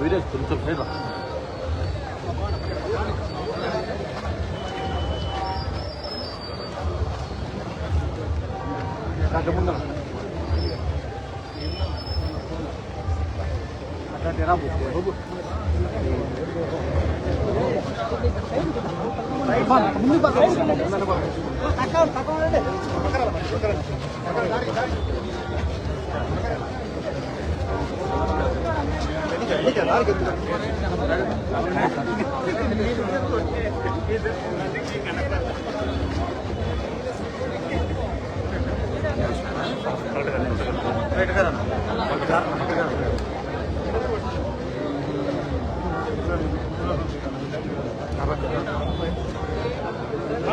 오히려 좀좀 해봐. 나 저분 나. Terra book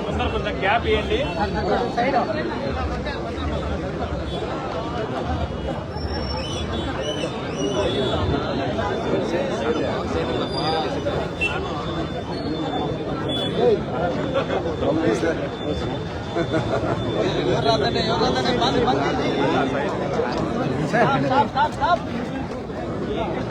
ముందర కొంచెం gap ఇవ్వండి నాగేంద్ర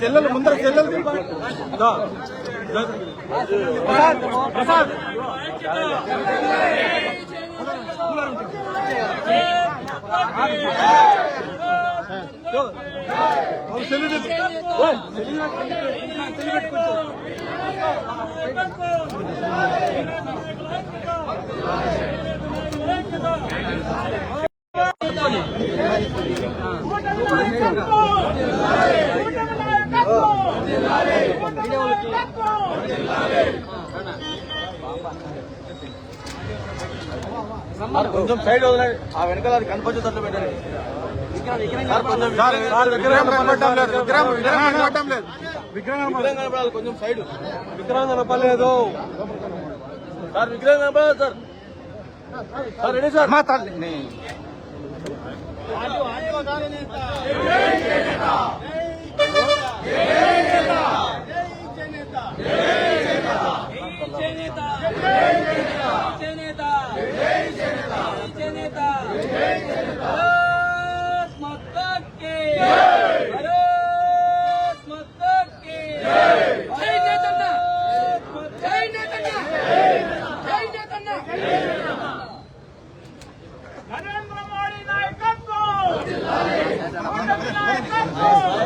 సెల్లలు ముందర సెల్లలు ప్రసాద్ కొంచెం సైడ్ వదలండి ఆ వెనకాల అది కనపచ్చేటట్లు పెట్టండి. విగ్రహం కనపడటం లేదు విగ్రహం విగ్రహం కనపడటం లేదు విగ్రహం విగ్రహం కనపడాలి కొంచెం సైడ్ విగ్రహం కనపడలేదు సార్ విగ్రహం కనపడలేదు సార్ సార్ రెడీ సార్ మా తల్లి నరేంద్ర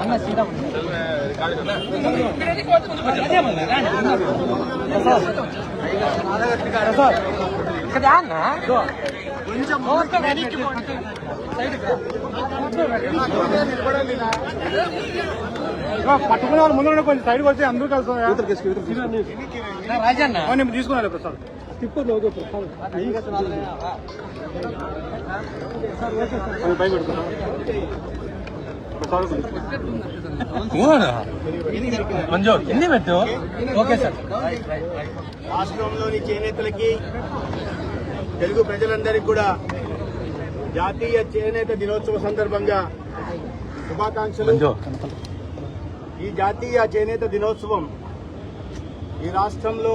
అన్న సీదా ఇక్కడ అన్న కొంచెం పట్టుకునే వాళ్ళు ముందు కొంచెం సైడ్ వచ్చి అందరూ కలిసి రాజన్న. నేను తీసుకున్నాను ప్రసాద్. తిప్పు మంజు ఎన్ని పెట్టు ఓకే సార్. రాష్ట్రంలోని చేనేతలకి తెలుగు ప్రజలందరికీ కూడా జాతీయ చేనేత దినోత్సవ సందర్భంగా శుభాకాంక్షలు. ఈ జాతీయ చేనేత దినోత్సవం ఈ రాష్ట్రంలో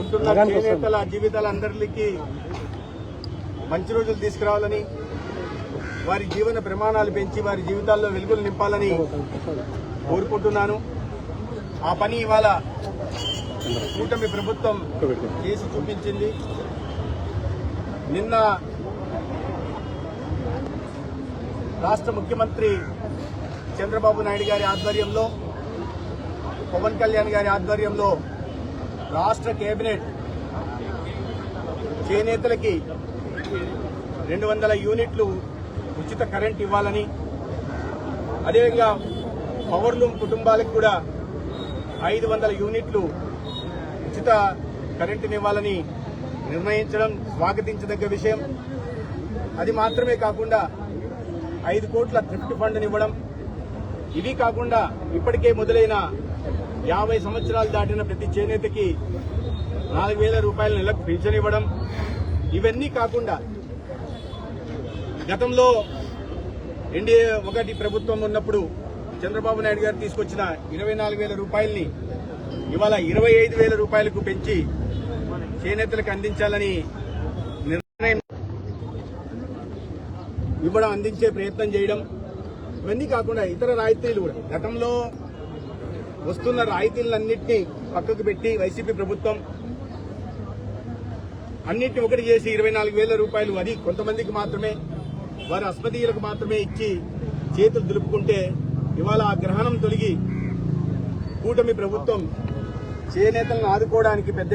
ఉంటున్న చేనేతల జీవితాలందరికీ మంచి రోజులు తీసుకురావాలని వారి జీవన ప్రమాణాలు పెంచి వారి జీవితాల్లో వెలుగులు నింపాలని కోరుకుంటున్నాను. ఆ పని ఇవాళ కూటమి ప్రభుత్వం చేసి చూపించింది. నిన్న రాష్ట్ర ముఖ్యమంత్రి చంద్రబాబు నాయుడు గారి ఆధ్వర్యంలో పవన్ కళ్యాణ్ గారి ఆధ్వర్యంలో రాష్ట్ర కేబినెట్ చేనేతలకి రెండు వందల యూనిట్లు ఉచిత కరెంట్ ఇవ్వాలని అదేవిధంగా పవర్లూమ్ కుటుంబాలకు కూడా ఐదు వందల యూనిట్లు ఉచిత కరెంటుని ఇవ్వాలని నిర్ణయించడం స్వాగతించదగ్గ విషయం. అది మాత్రమే కాకుండా ఐదు కోట్ల థ్రిఫ్ట్ ఫండ్ని ఇవ్వడం ఇవి కాకుండా ఇప్పటికే మొదలైన యాభై సంవత్సరాలు దాటిన ప్రతి చేనేతకి నాలుగు వేల రూపాయల నెలకు పెన్షన్ ఇవ్వడం. ఇవన్నీ కాకుండా గతంలో ఎన్డీఏ ఒకటి ప్రభుత్వం ఉన్నప్పుడు చంద్రబాబు నాయుడు గారు తీసుకొచ్చిన ఇరవై నాలుగు వేల రూపాయల్ని ఇవాళ ఇరవై ఐదు వేల రూపాయలకు పెంచి చేనేతలకు అందించాలని నిర్ణయం ఇవ్వడం అందించే ప్రయత్నం చేయడం ఇవన్నీ కాకుండా ఇతర రాయితీలు కూడా. గతంలో వస్తున్న రాయితీలన్నింటినీ పక్కకు పెట్టి వైసీపీ ప్రభుత్వం అన్నిటిని ఒకటి చేసి ఇరవై నాలుగు వేల రూపాయలు అది కొంతమందికి మాత్రమే వారి అస్మదీయులకు మాత్రమే ఇచ్చి చేతులు దులుపుకుంటే ఇవాళ ఆ గ్రహణం తొలగి కూటమి ప్రభుత్వం చేనేతలను ఆదుకోవడానికి పెద్ద